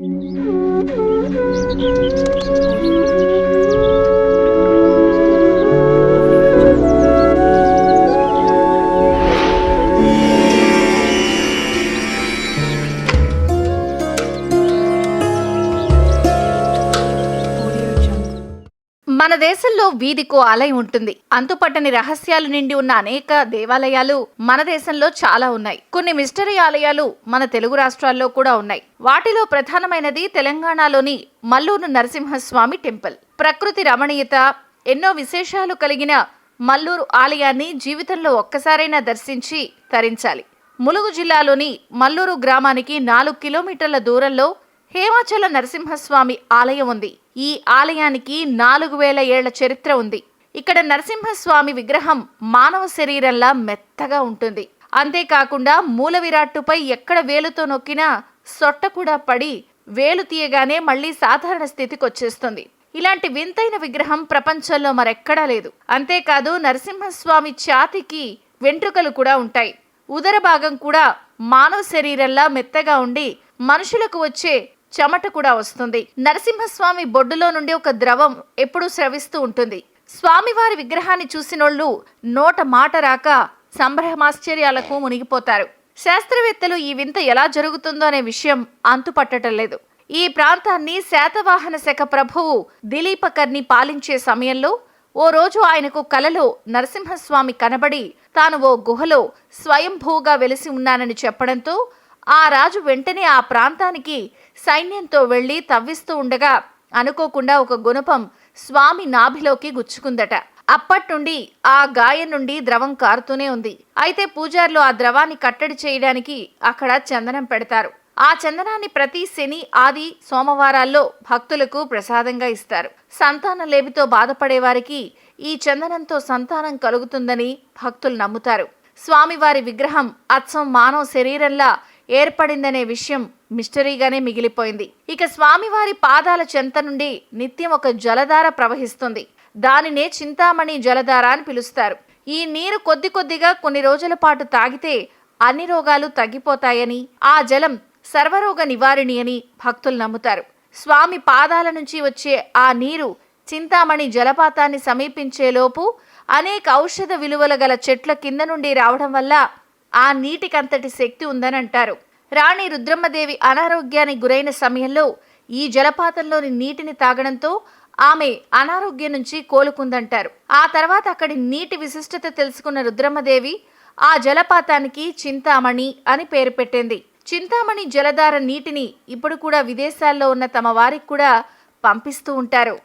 うん。మన దేశంలో వీధికో ఆలయం ఉంటుంది. అంతుపట్టని రహస్యాలు నిండి ఉన్న అనేక దేవాలయాలు మన దేశంలో చాలా ఉన్నాయి. కొన్ని మిస్టరీ ఆలయాలు మన తెలుగు రాష్ట్రాల్లో కూడా ఉన్నాయి. వాటిలో ప్రధానమైనది తెలంగాణలోని మల్లూరు నరసింహస్వామి టెంపుల్. ప్రకృతి రమణీయత ఎన్నో విశేషాలు కలిగిన మల్లూరు ఆలయాన్ని జీవితంలో ఒక్కసారైనా దర్శించి తరించాలి. ములుగు జిల్లాలోని మల్లూరు గ్రామానికి నాలుగు కిలోమీటర్ల దూరంలో హేమాచల నరసింహస్వామి ఆలయం ఉంది. ఈ ఆలయానికి నాలుగు వేల ఏళ్ళ చరిత్ర ఉంది. ఇక్కడ నరసింహస్వామి విగ్రహం మానవ శరీరంలా మెత్తగా ఉంటుంది. అంతేకాకుండా మూల విరాట్టుపై ఎక్కడ వేలుతో నొక్కినా సొట్ట కూడా పడి వేలు తీయగానే మళ్ళీ సాధారణ స్థితికి వచ్చేస్తుంది. ఇలాంటి వింతైన విగ్రహం ప్రపంచంలో మరెక్కడా లేదు. అంతేకాదు నరసింహస్వామి ఛాతికి వెంట్రుకలు కూడా ఉంటాయి. ఉదర భాగం కూడా మానవ శరీరంలా మెత్తగా ఉండి మనుషులకు వచ్చే చెమట కూడా వస్తుంది. నరసింహస్వామి బొడ్డులో నుండి ఒక ద్రవం ఎప్పుడూ స్రవిస్తూ ఉంటుంది. స్వామివారి విగ్రహాన్ని చూసినోళ్ళు నోట మాట రాక సంభ్రమాశ్చర్యాలకు మునిగిపోతారు. శాస్త్రవేత్తలు ఈ వింత ఎలా జరుగుతుందో అనే విషయం అంతుపట్టడం లేదు. ఈ ప్రాంతాన్ని శాతవాహన శాఖ ప్రభువు దిలీపకర్ని పాలించే సమయంలో ఓ రోజు ఆయనకు కలలో నరసింహస్వామి కనబడి తాను ఓ గుహలో స్వయంభూగా వెలిసి ఉన్నానని చెప్పడంతో ఆ రాజు వెంటనే ఆ ప్రాంతానికి సైన్యంతో వెళ్ళి తవ్విస్తూ ఉండగా అనుకోకుండా ఒక గుణపం స్వామి నాభిలోకి గుచ్చుకుందట. అప్పట్నుండి ఆ గాయం నుండి ద్రవం కారుతూనే ఉంది. అయితే పూజారులు ఆ ద్రవాన్ని కట్టడి చేయడానికి అక్కడ చందనం పెడతారు. ఆ చందనాన్ని ప్రతి శని ఆది సోమవారాల్లో భక్తులకు ప్రసాదంగా ఇస్తారు. సంతాన లేమితో బాధపడే వారికి ఈ చందనంతో సంతానం కలుగుతుందని భక్తులు నమ్ముతారు. స్వామివారి విగ్రహం అచ్చం మానవ శరీరంలా ఏర్పడిందనే విషయం మిస్టరీగానే మిగిలిపోయింది. ఇక స్వామివారి పాదాల చెంత నుండి నిత్యం ఒక జలధార ప్రవహిస్తుంది. దానినే చింతామణి జలధార అని పిలుస్తారు. ఈ నీరు కొద్ది కొద్దిగా కొన్ని రోజుల పాటు తాగితే అన్ని రోగాలు తగ్గిపోతాయని ఆ జలం సర్వరోగ నివారిణి అని భక్తులు నమ్ముతారు. స్వామి పాదాల నుంచి వచ్చే ఆ నీరు చింతామణి జలపాతాన్ని సమీపించేలోపు అనేక ఔషధ విలువల గల చెట్ల కింద నుండి రావడం వల్ల ఆ నీటికంతటి శక్తి ఉందని అంటారు రాణి రుద్రమ్మదేవి అనారోగ్యానికి గురైన సమయంలో ఈ జలపాతంలోని నీటిని తాగడంతో ఆమె అనారోగ్యం నుంచి కోలుకుందంటారు. ఆ తర్వాత అక్కడి నీటి విశిష్టత తెలుసుకున్న రుద్రమ్మదేవి ఆ జలపాతానికి చింతామణి అని పేరు పెట్టింది. చింతామణి జలధార నీటిని ఇప్పుడు కూడా విదేశాల్లో ఉన్న తమ వారికి కూడా పంపిస్తూ ఉంటారు.